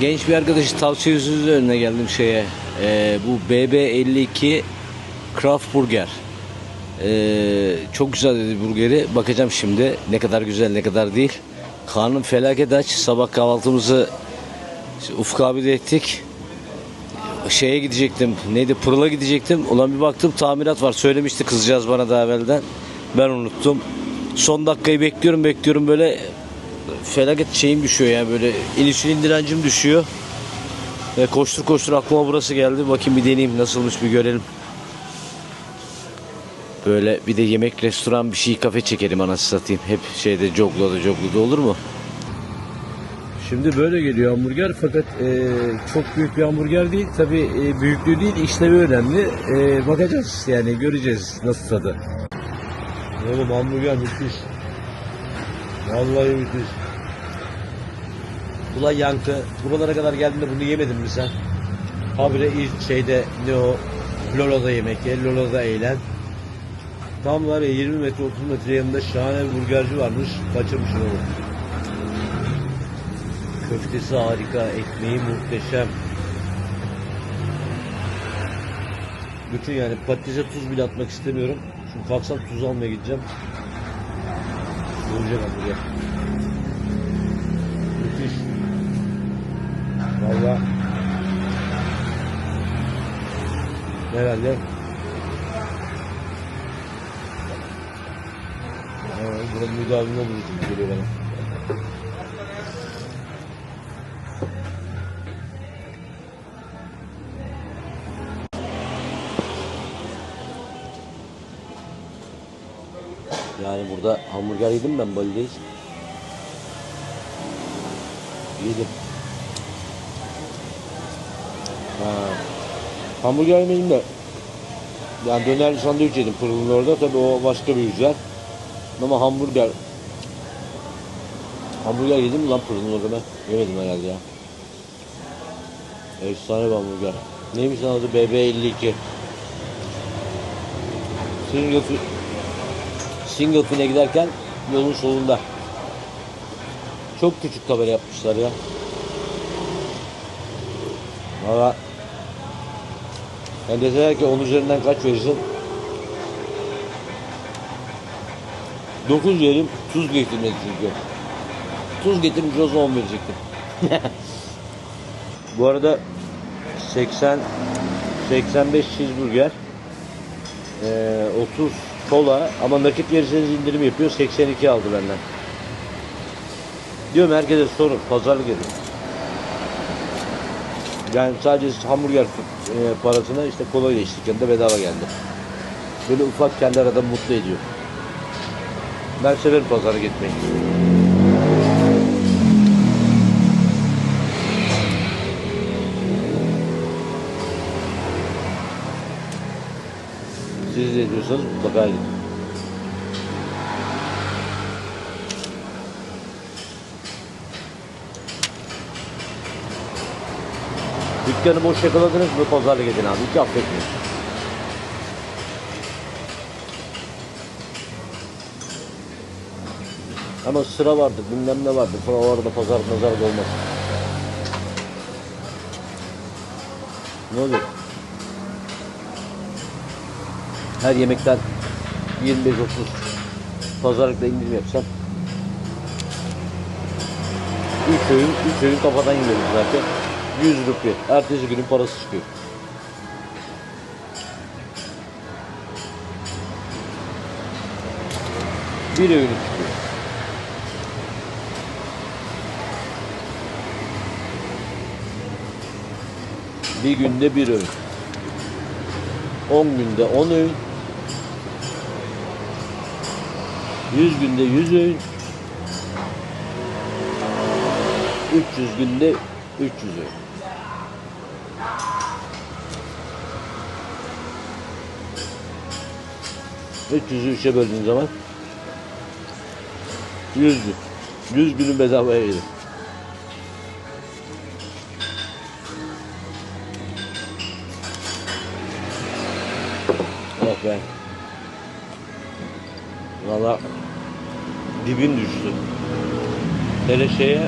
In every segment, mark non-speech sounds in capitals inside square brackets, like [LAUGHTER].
Genç bir arkadaşı tavsiye üzerine geldim şeye. Ee, bu BB52 Craft Burger. Ee, çok güzel dedi burgeri. Bakacağım şimdi ne kadar güzel ne kadar değil. Karnım felaket aç. Sabah kahvaltımızı Ufuk abi de ettik. Şeye gidecektim. Neydi? Pırıl'a gidecektim. Ulan bir baktım tamirat var. Söylemişti kızcağız bana daha evvelden. Ben unuttum. Son dakikayı bekliyorum bekliyorum böyle felaket şeyim düşüyor yani böyle insülin direncim düşüyor. Ve koştur koştur aklıma burası geldi. Bakayım bir deneyeyim nasılmış bir görelim. Böyle bir de yemek restoran bir şey kafe çekelim anasını satayım. Hep şeyde jogloda jogloda olur mu? Şimdi böyle geliyor hamburger fakat e, çok büyük bir hamburger değil. Tabi e, büyüklüğü değil işlevi önemli. E, bakacağız yani göreceğiz nasıl tadı. Oğlum hamburger müthiş. Vallahi müthiş. Ulan yankı buralara kadar geldiğinde bunu yemedin mi sen? Habire ilk şeyde ne o Lolo'da yemek ye, Lolo'da eğlen. Tam var ya 20 metre 30 metre yanında şahane bir burgerci varmış. Kaçırmışım onu. Köftesi harika, ekmeği muhteşem. Bütün yani patatese tuz bile atmak istemiyorum. Şimdi kalksam tuz almaya gideceğim. Vuracak hamburger. Müthiş. Valla. Herhalde. Ha, buranın müdavimi olur gibi geliyor bana. Yani burada hamburger yedim ben Bali'deyiz. Yedim. Ha. Hamburger yemedim de yani döner sandviç yedim fırının orada tabi o başka bir güzel. Ama hamburger Hamburger yedim mi lan fırının orada ben? Yemedim herhalde ya. Efsane bir hamburger. Neymiş lan adı BB52. Singleton Singleton'e giderken yolun solunda. Çok küçük tabela yapmışlar ya. Valla yani deseler ki 10 üzerinden kaç verirsin? 9 verim tuz getirmedi çünkü. Tuz getirmiş olsa 10 verecektim. [LAUGHS] Bu arada 80 85 cheeseburger eee 30 kola ama nakit verirseniz indirim yapıyor 82 aldı benden. Diyorum herkese sorun pazarlık edin. Yani sadece hamburger e, parasına işte kola içtik yanında bedava geldi. Böyle ufak kendi arada mutlu ediyor. Ben severim pazara gitmeyi. Siz de ediyorsanız mutlaka gidin. Dükkanı boş yakaladınız mı pazarlık edin abi. Hiç affetmeyin. Ama sıra vardı, bilmem ne vardı. Sonra o arada pazar nazar da olmaz. Ne oluyor? Her yemekten 25-30 pazarlıkla indirim yapsam 3 öğün, 3 öğün kafadan yiyoruz zaten. 100 rupi. Ertesi günün parası çıkıyor. Bir öğünü çıkıyor. Bir günde bir öğün. 10 günde 10 öğün. 100 günde 100 öğün. 300 günde 300 öğün. Üç yüzü üçe böldüğün zaman 100 gün. 100 günü bedavaya yedim. Dibin düştü. Hele şeye eee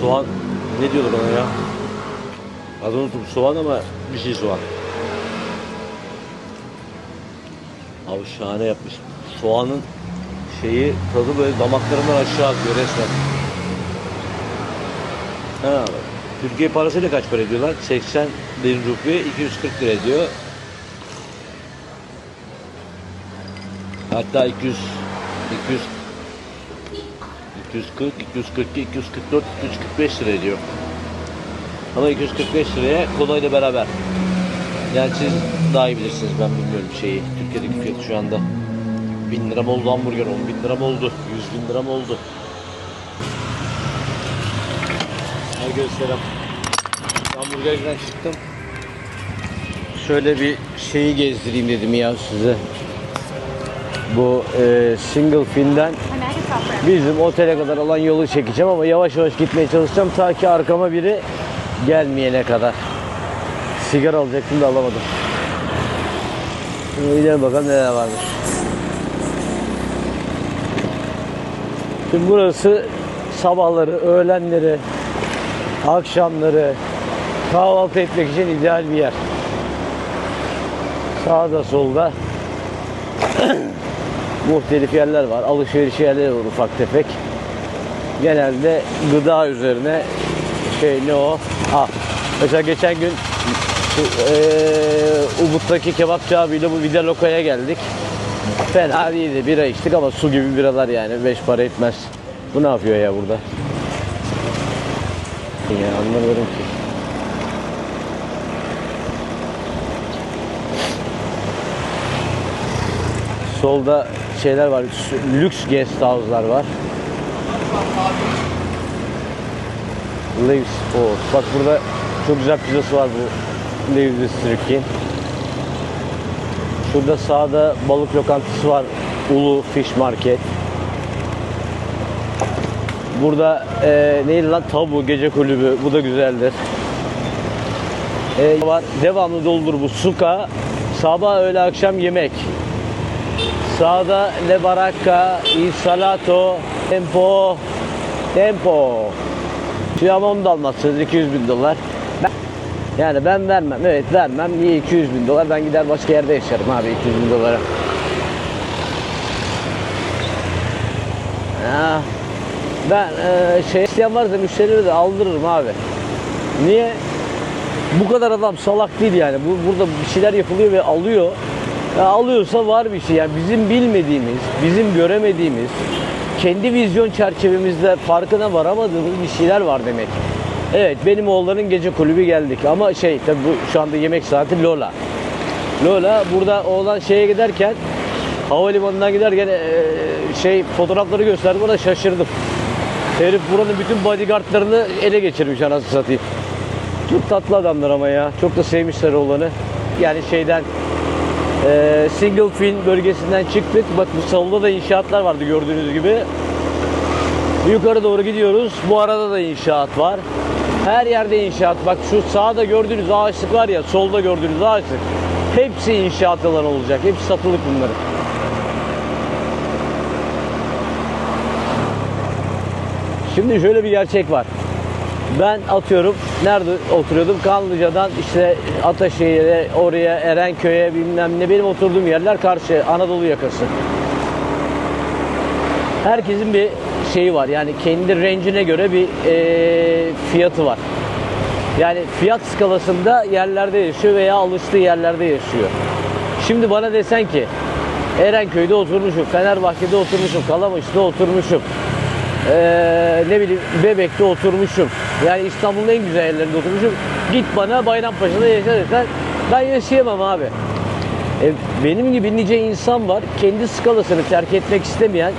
soğan ne diyorlar ona ya? Adını unuttum soğan ama bir şey soğan. Abi şahane yapmış. Soğanın şeyi tadı böyle damaklarımdan aşağı akıyor resmen. Ha, Türkiye parasıyla kaç para ediyorlar? 80 bin rupiye 240 lira ediyor. Hatta 200 200 240, 242, 244, 245 lira ediyor. Ama 245 liraya kolayla beraber. Yani siz daha iyi bilirsiniz ben bilmiyorum şeyi. Türkiye'deki fiyatı şu anda. 1000 lira mı oldu hamburger? 10 bin lira mı oldu? 100 bin lira mı oldu? Ne göstereyim. Hamburgerden çıktım. Şöyle bir şeyi gezdireyim dedim ya size. Bu e, single fin'den bizim otele kadar olan yolu çekeceğim ama yavaş yavaş gitmeye çalışacağım ta ki arkama biri gelmeyene kadar. Sigara alacaktım da alamadım. Şimdi gidelim bakalım neler varmış. Şimdi burası sabahları, öğlenleri, akşamları kahvaltı etmek için ideal bir yer. Sağda solda [CLEARS THROAT] muhtelif yerler var. Alışveriş yerleri var ufak tefek. Genelde gıda üzerine şey ne o? Ah, mesela geçen gün eee Ubud'daki kebapçı abiyle bu Vidaloka'ya geldik. Fena değildi. Bira içtik ama su gibi biralar yani. Beş para etmez. Bu ne yapıyor ya burada? Ya anlamıyorum ki. Solda şeyler var. Lüks guest house'lar var. Leaves o. Bak burada çok güzel pizzası var bu Leaves District'in. Şurada sağda balık lokantası var. Ulu Fish Market. Burada e, neydi lan tabu gece kulübü bu da güzeldir. E, var devamlı doldur bu suka sabah öğle akşam yemek. Sağda Le Baracca, Il Salato, Tempo, Tempo. Şu ama onu da almazsınız 200 bin dolar. Ben, yani ben vermem, evet vermem. Niye 200 bin dolar? Ben gider başka yerde yaşarım abi 200 bin dolara. Ya, ben e, şey isteyen varsa müşterileri de aldırırım abi. Niye? Bu kadar adam salak değil yani. Bu burada bir şeyler yapılıyor ve alıyor. Alıyorsa var bir şey. Yani bizim bilmediğimiz, bizim göremediğimiz, kendi vizyon çerçevemizde farkına varamadığımız bir şeyler var demek. Evet benim oğulların gece kulübü geldik ama şey tabii bu şu anda yemek saati Lola. Lola burada oğlan şeye giderken havalimanından giderken eee, şey fotoğrafları gösterdi bana şaşırdım. Herif buranın bütün bodyguardlarını ele geçirmiş anasını satayım. Çok tatlı adamlar ama ya. Çok da sevmişler oğlanı. Yani şeyden eee single fin bölgesinden çıktık. Bak bu solda da inşaatlar vardı gördüğünüz gibi. Yukarı doğru gidiyoruz. Bu arada da inşaat var. Her yerde inşaat. Bak şu sağda gördüğünüz ağaçlık var ya, solda gördüğünüz ağaçlık. Hepsi inşaat alanı olacak. Hepsi satılık bunların. Şimdi şöyle bir gerçek var. Ben atıyorum nerede oturuyordum? Kanlıca'dan işte Ataşehir'e, oraya Erenköy'e bilmem ne benim oturduğum yerler karşı Anadolu yakası. Herkesin bir şeyi var. Yani kendi rencine göre bir eee, fiyatı var. Yani fiyat skalasında yerlerde yaşıyor veya alıştığı yerlerde yaşıyor. Şimdi bana desen ki Erenköy'de oturmuşum, Fenerbahçe'de oturmuşum, Kalamış'ta oturmuşum. Ee, ne bileyim Bebek'te oturmuşum. Yani İstanbul'un en güzel yerlerinde oturmuşum. Git bana Bayrampaşa'da yaşa desen ben yaşayamam abi. E, benim gibi nice insan var kendi skalasını terk etmek istemeyen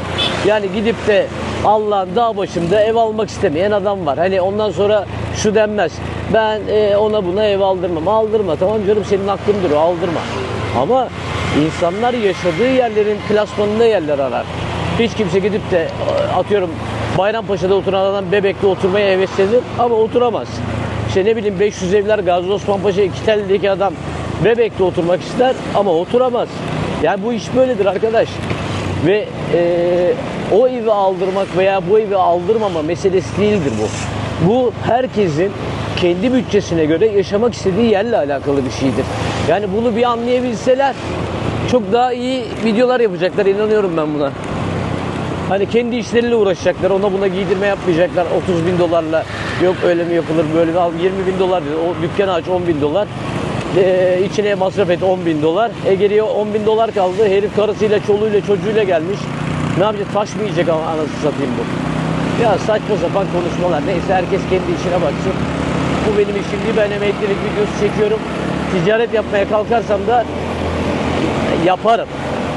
yani gidip de Allah'ın dağ başında ev almak istemeyen adam var. Hani ondan sonra şu denmez. Ben e, ona buna ev aldırmam. Aldırma tamam canım senin hakkındır o aldırma. Ama insanlar yaşadığı yerlerin klasmanında yerler arar. Hiç kimse gidip de atıyorum Bayrampaşa'da oturan adam Bebek'te oturmaya heveslenir ama oturamaz. İşte ne bileyim 500 evler Gazi Osman Paşa iki adam Bebek'te oturmak ister ama oturamaz. Yani bu iş böyledir arkadaş. Ve e, o evi aldırmak veya bu evi aldırmama meselesi değildir bu. Bu herkesin kendi bütçesine göre yaşamak istediği yerle alakalı bir şeydir. Yani bunu bir anlayabilseler çok daha iyi videolar yapacaklar inanıyorum ben buna. Hani kendi işleriyle uğraşacaklar. Ona buna giydirme yapmayacaklar. 30 bin dolarla yok öyle mi yapılır böyle mi al 20 bin dolar diyor. O dükkanı aç 10 bin dolar. Ee, içine masraf et 10 bin dolar. E geriye 10 bin dolar kaldı. Herif karısıyla, çoluğuyla, çocuğuyla gelmiş. Ne yapacak? Taş mı yiyecek ama anasını satayım bu. Ya saçma sapan konuşmalar. Neyse herkes kendi işine baksın. Bu benim işim değil. Ben emeklilik videosu çekiyorum. Ticaret yapmaya kalkarsam da yaparım.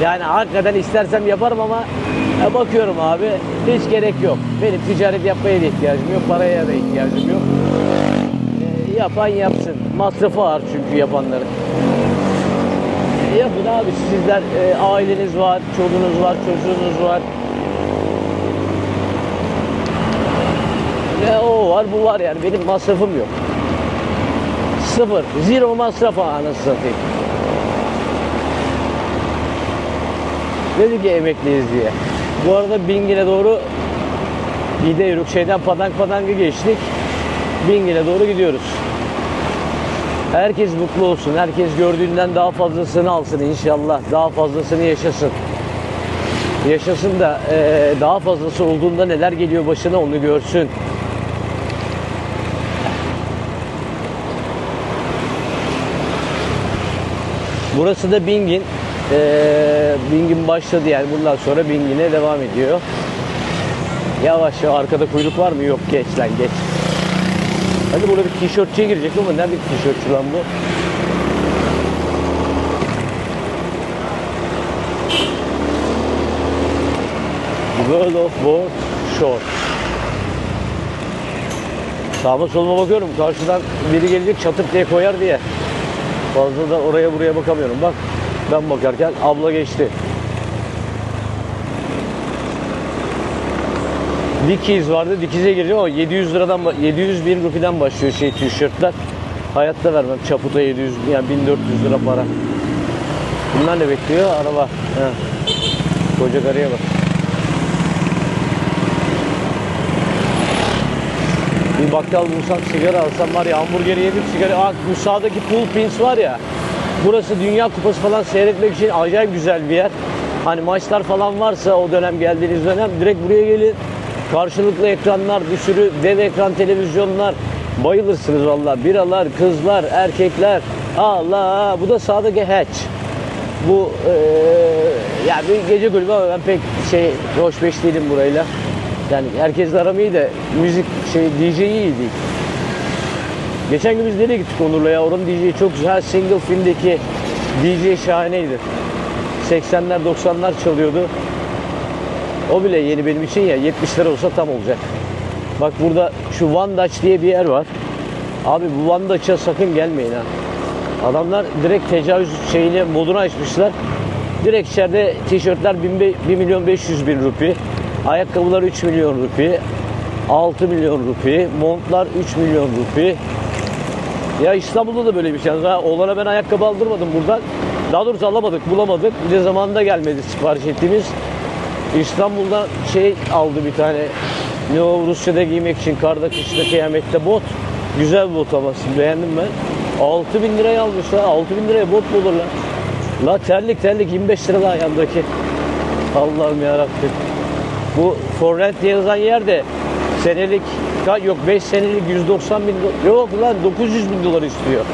Yani hakikaten istersem yaparım ama e, bakıyorum abi hiç gerek yok. Benim ticaret yapmaya da ihtiyacım yok, paraya da ihtiyacım yok. E, yapan yapsın. Masrafı ağır çünkü yapanların. E, yapın abi sizler e, aileniz var, çoluğunuz var, çocuğunuz var. Ve o var, bu var yani benim masrafım yok. Sıfır, zero masraf anasını satayım. Dedi ki emekliyiz diye. Bu arada Bingil'e doğru gidiyoruz. Şeyden Padang Padang'ı geçtik. Bingil'e doğru gidiyoruz. Herkes mutlu olsun. Herkes gördüğünden daha fazlasını alsın inşallah. Daha fazlasını yaşasın. Yaşasın da eee, daha fazlası olduğunda neler geliyor başına onu görsün. Burası da Bingin. Ee, Bingin başladı yani bundan sonra Bingin'e devam ediyor. Yavaş ya arkada kuyruk var mı? Yok geç lan geç. Hadi burada bir tişörtçüye girecek ama nerede tişörtçü lan bu? World of Board Short. Sağıma soluma bakıyorum. Karşıdan biri gelecek çatıp diye koyar diye. Fazla da oraya buraya bakamıyorum. Bak ben bakarken abla geçti. Dickies vardı. Dickies'e gireceğim ama 700 liradan ba- 700 bin rupiden başlıyor şey tişörtler. Hayatta vermem. Çaputa 700 yani 1400 lira para. Bunlar ne bekliyor? Araba. He. Koca karıya bak. Bir bakkal bulsam sigara alsam var ya hamburgeri yedim sigara. Aa, bu sağdaki pool pins var ya. Burası Dünya Kupası falan seyretmek için acayip güzel bir yer. Hani maçlar falan varsa o dönem geldiğiniz dönem direkt buraya gelin. Karşılıklı ekranlar, bir sürü dev ekran televizyonlar. Bayılırsınız valla. Biralar, kızlar, erkekler. Allah bu da sağdaki hatch. Bu eee yani bir gece kulübü ama ben pek şey hoş beş değilim burayla. Yani herkesle aram iyi müzik şey DJ iyi değil. Geçen gün biz nereye gittik Onur'la ya? Oranın DJ'i çok güzel. Single filmdeki DJ şahaneydi. 80'ler 90'lar çalıyordu. O bile yeni benim için ya 70 lira olsa tam olacak. Bak burada şu One Dutch diye bir yer var. Abi bu One Dutch'a sakın gelmeyin ha. Adamlar direkt tecavüz şeyini modunu açmışlar. Direkt içeride tişörtler 1 milyon 500 bin rupi. Ayakkabılar 3 milyon rupi. 6 milyon rupi. Montlar 3 milyon rupi. Ya İstanbul'da da böyle bir şey. Oğlana ben ayakkabı aldırmadım buradan. Daha doğrusu alamadık, bulamadık. Bir de zamanında gelmedi sipariş ettiğimiz. İstanbul'da şey aldı bir tane. Ne o Rusya'da giymek için karda kışta kıyamette bot. Güzel bir bot ama beğendim ben. 6000 bin liraya almışlar. 6000 bin liraya bot olur lan? La terlik terlik 25 lira la yandaki. Allah'ım yarabbim. Bu for rent diye yazan yerde senelik yok 5 senelik 190 bin yok lan 900 bin dolar istiyor.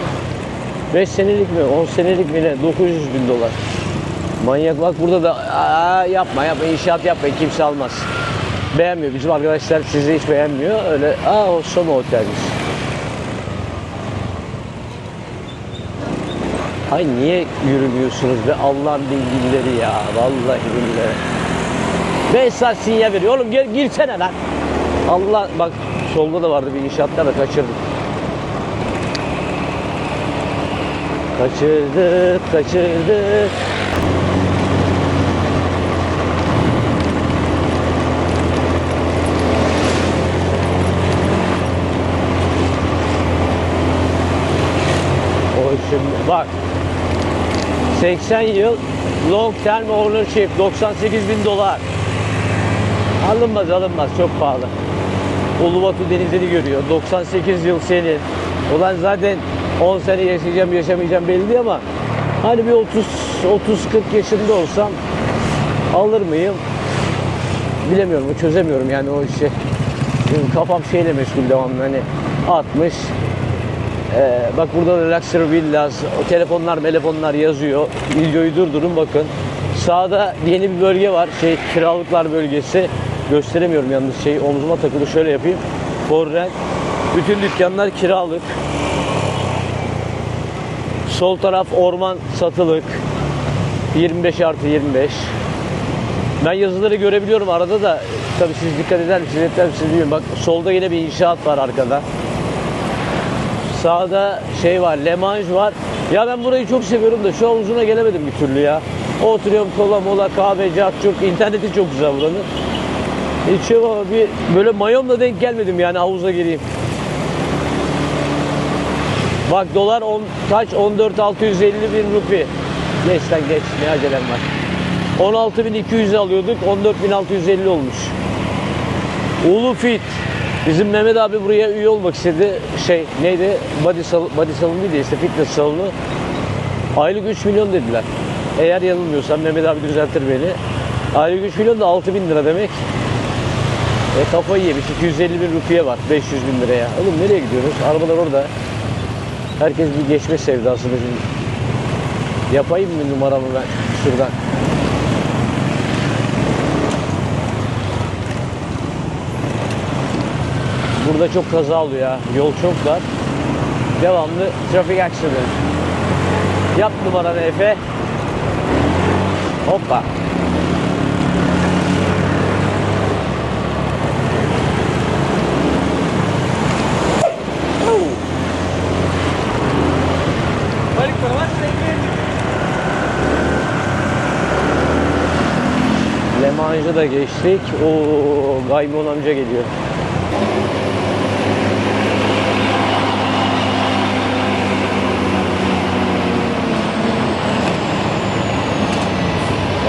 5 senelik mi 10 senelik mi ne 900 bin dolar. Manyak bak burada da aa, yapma yapma inşaat yapmayın kimse almaz. Beğenmiyor bizim arkadaşlar sizi hiç beğenmiyor öyle aa o Soma otelmiş. Ay niye yürümüyorsunuz be Allah'ın bilgileri ya vallahi billahi. 5 saat sinyal veriyor. Oğlum gel girsene lan. Allah bak solda da vardı bir inşaatlar da kaçırdık. Kaçırdık, kaçırdık. O şimdi bak 80 yıl long term ownership 98 bin dolar. Alınmaz alınmaz çok pahalı. Ulubatı denizini görüyor. 98 yıl senin. Ulan zaten 10 sene yaşayacağım yaşamayacağım belli değil ama hani bir 30 30 40 yaşında olsam alır mıyım? Bilemiyorum, çözemiyorum yani o işi. Çünkü kafam şeyle meşgul devamlı hani 60 ee, bak burada Relaxer Villas, o telefonlar, telefonlar yazıyor. Videoyu durdurun bakın. Sağda yeni bir bölge var. Şey kiralıklar bölgesi. Gösteremiyorum yalnız şey omzuma takılı şöyle yapayım. For rent. Bütün dükkanlar kiralık. Sol taraf orman satılık. 25 artı 25. Ben yazıları görebiliyorum arada da tabii siz dikkat eder misiniz etmez misiniz bilmiyorum. Bak solda yine bir inşaat var arkada. Sağda şey var, Lemanj var. Ya ben burayı çok seviyorum da şu havuzuna gelemedim bir türlü ya. Oturuyorum kola mola kahve cart çok interneti çok güzel buranın. İçiyorum ama bir böyle mayomla denk gelmedim yani havuza gireyim. Bak dolar 10 kaç 14 650 bin rupi. Geç lan geç ne acelem var. 16.200 alıyorduk 14.650 olmuş. Ulu Fit. Bizim Mehmet abi buraya üye olmak istedi. Şey neydi? Body, sal body salonu değil de işte fitness salonu. Aylık 3 milyon dediler. Eğer yanılmıyorsam Mehmet abi düzeltir beni. Aylık 3 milyon da 6 bin lira demek. E kafayı yemiş. 250 bin rupiye var. 500 bin liraya. Oğlum nereye gidiyoruz? Arabalar orada. Herkes bir geçme sevdasını şimdi. Yapayım mı numaramı ben şuradan? Burada çok kaza oluyor ya. Yol çok dar. Devamlı trafik accident. Yap numaranı Efe. Hoppa. Lemanj'ı da geçtik. Oo, Gaymon amca geliyor.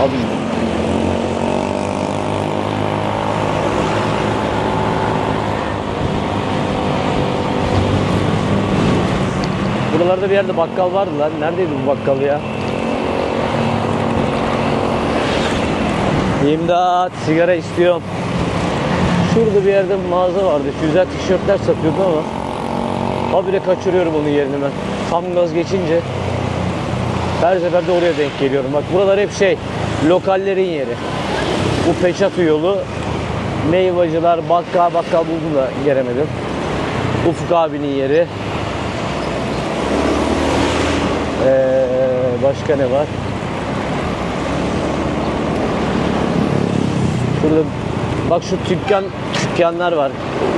Abi Buralarda bir yerde bakkal vardı lan. Neredeydi bu bakkal ya? İmdat sigara istiyorum. Şurada bir yerde bir mağaza vardı. Güzel tişörtler satıyordu ama habire kaçırıyorum onun yerini ben. Tam gaz geçince her seferde oraya denk geliyorum. Bak buralar hep şey, lokallerin yeri. Bu Peçatı yolu, meyvacılar, bakkal, bakkal buldum da gelemedim. Ufuk abinin yeri. Ee, başka ne var? Şurada bak şu dükkan dükkanlar var.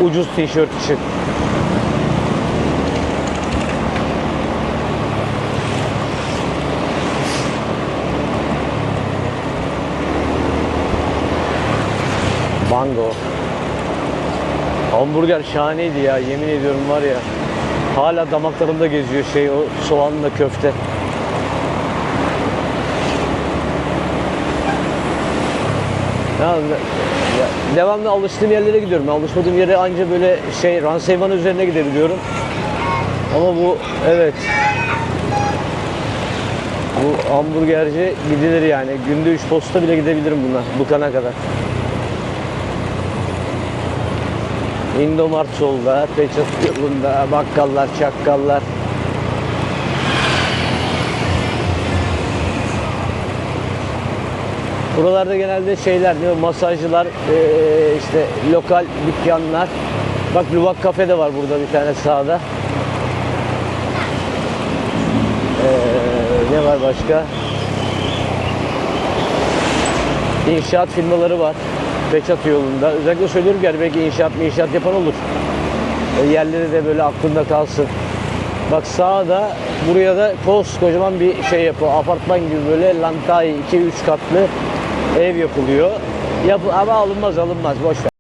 Ucuz tişört için. Bango. Hamburger şahaneydi ya yemin ediyorum var ya. Hala damaklarımda geziyor şey o soğanla köfte. Ya, ya, devamlı alıştığım yerlere gidiyorum. Alışmadığım yere anca böyle şey Ranseyvan üzerine gidebiliyorum. Ama bu evet. Bu hamburgerci gidilir yani. Günde 3 posta bile gidebilirim buna bıkana kadar. Indomart solda, Peçat yolunda, bakkallar, çakkallar. Buralarda genelde şeyler, mi? masajcılar, eee, işte lokal dükkanlar. Bak Luvak Kafe de var burada bir tane sağda. Eee, ne var başka? İnşaat firmaları var. Beçat yolunda. Özellikle söylüyorum yani belki inşaat mı inşaat yapan olur. E, yerleri de böyle aklında kalsın. Bak sağda buraya da kocaman bir şey yapıyor. Apartman gibi böyle lantay 2-3 katlı ev yapılıyor. Yap ama alınmaz alınmaz boş ver.